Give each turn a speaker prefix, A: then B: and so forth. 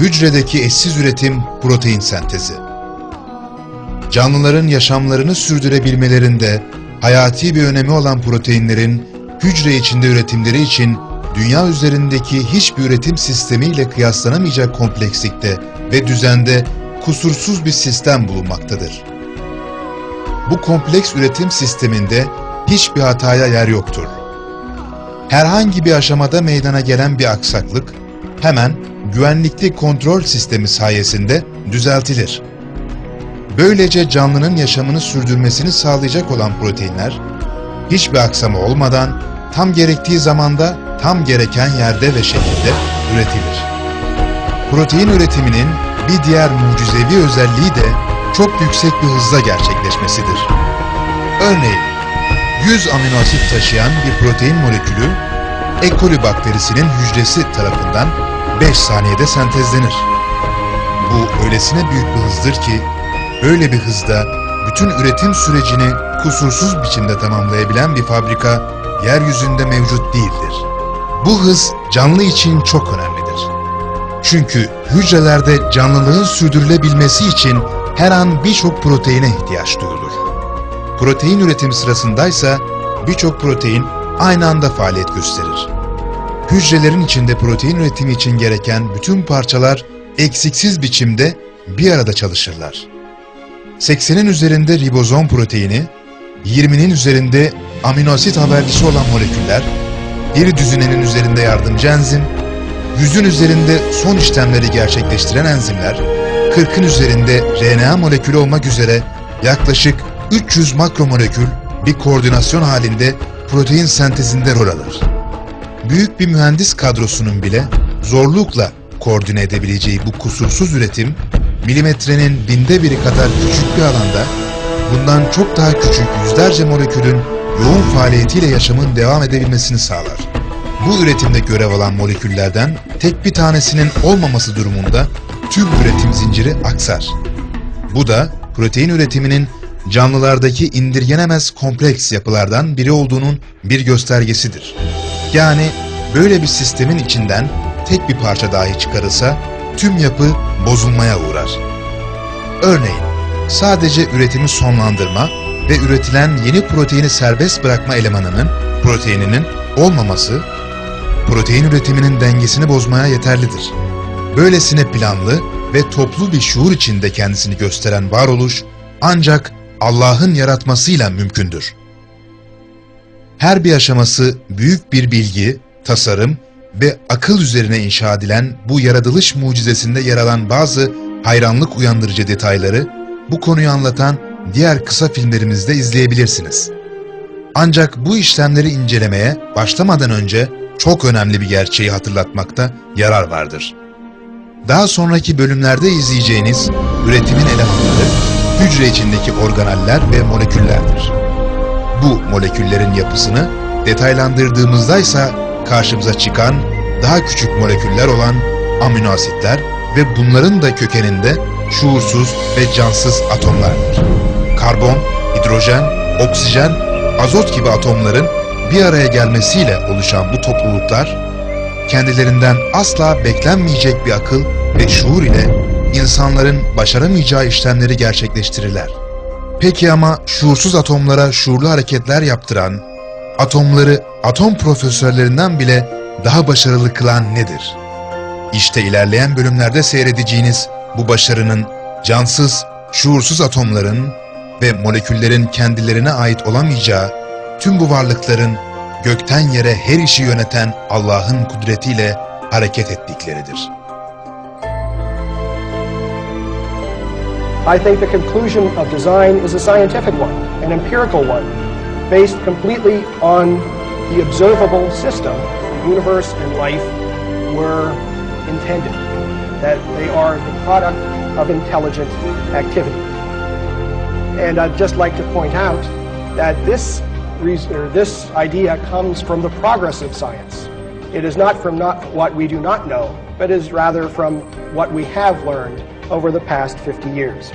A: Hücredeki eşsiz üretim protein sentezi. Canlıların yaşamlarını sürdürebilmelerinde hayati bir önemi olan proteinlerin hücre içinde üretimleri için dünya üzerindeki hiçbir üretim sistemiyle kıyaslanamayacak komplekslikte ve düzende kusursuz bir sistem bulunmaktadır. Bu kompleks üretim sisteminde hiçbir hataya yer yoktur. Herhangi bir aşamada meydana gelen bir aksaklık hemen güvenlikli kontrol sistemi sayesinde düzeltilir. Böylece canlının yaşamını sürdürmesini sağlayacak olan proteinler hiçbir aksama olmadan tam gerektiği zamanda tam gereken yerde ve şekilde üretilir. Protein üretiminin bir diğer mucizevi özelliği de çok yüksek bir hızla gerçekleşmesidir. Örneğin 100 amino asit taşıyan bir protein molekülü E. coli bakterisinin hücresi tarafından 5 saniyede sentezlenir. Bu öylesine büyük bir hızdır ki böyle bir hızda bütün üretim sürecini kusursuz biçimde tamamlayabilen bir fabrika yeryüzünde mevcut değildir. Bu hız canlı için çok önemlidir. Çünkü hücrelerde canlılığın sürdürülebilmesi için her an birçok proteine ihtiyaç duyulur. Protein üretim sırasındaysa birçok protein aynı anda faaliyet gösterir. Hücrelerin içinde protein üretimi için gereken bütün parçalar eksiksiz biçimde bir arada çalışırlar. 80'in üzerinde ribozom proteini, 20'nin üzerinde amino asit habercisi olan moleküller, bir düzinenin üzerinde yardımcı enzim, yüzün üzerinde son işlemleri gerçekleştiren enzimler, 40'ın üzerinde RNA molekülü olmak üzere yaklaşık 300 makromolekül bir koordinasyon halinde protein sentezinde rol alır. Büyük bir mühendis kadrosunun bile zorlukla koordine edebileceği bu kusursuz üretim, milimetrenin binde biri kadar küçük bir alanda, bundan çok daha küçük yüzlerce molekülün yoğun faaliyetiyle yaşamın devam edebilmesini sağlar. Bu üretimde görev alan moleküllerden tek bir tanesinin olmaması durumunda tüm üretim zinciri aksar. Bu da protein üretiminin canlılardaki indirgenemez kompleks yapılardan biri olduğunun bir göstergesidir. Yani böyle bir sistemin içinden tek bir parça dahi çıkarılsa tüm yapı bozulmaya uğrar. Örneğin sadece üretimi sonlandırma ve üretilen yeni proteini serbest bırakma elemanının proteininin olmaması protein üretiminin dengesini bozmaya yeterlidir. Böylesine planlı ve toplu bir şuur içinde kendisini gösteren varoluş ancak Allah'ın yaratmasıyla mümkündür. Her bir aşaması büyük bir bilgi, tasarım ve akıl üzerine inşa edilen bu yaratılış mucizesinde yer alan bazı hayranlık uyandırıcı detayları bu konuyu anlatan diğer kısa filmlerimizde izleyebilirsiniz. Ancak bu işlemleri incelemeye başlamadan önce çok önemli bir gerçeği hatırlatmakta yarar vardır. Daha sonraki bölümlerde izleyeceğiniz üretimin elemanları hücre içindeki organeller ve moleküllerdir. Bu moleküllerin yapısını detaylandırdığımızda ise karşımıza çıkan daha küçük moleküller olan amino asitler ve bunların da kökeninde şuursuz ve cansız atomlardır. Karbon, hidrojen, oksijen, azot gibi atomların bir araya gelmesiyle oluşan bu topluluklar, kendilerinden asla beklenmeyecek bir akıl ve şuur ile insanların başaramayacağı işlemleri gerçekleştirirler. Peki ama şuursuz atomlara şuurlu hareketler yaptıran, atomları atom profesörlerinden bile daha başarılı kılan nedir? İşte ilerleyen bölümlerde seyredeceğiniz bu başarının cansız, şuursuz atomların ve moleküllerin kendilerine ait olamayacağı tüm bu varlıkların gökten yere her işi yöneten Allah'ın kudretiyle hareket ettikleridir.
B: I think the conclusion of design is a scientific one, an empirical one, based completely on the observable system the universe and life were intended, that they are the product of intelligent activity. And I'd just like to point out that this, reason, this idea comes from the progress of science. It is not from not what we do not know, but is rather from what we have learned over the past 50 years.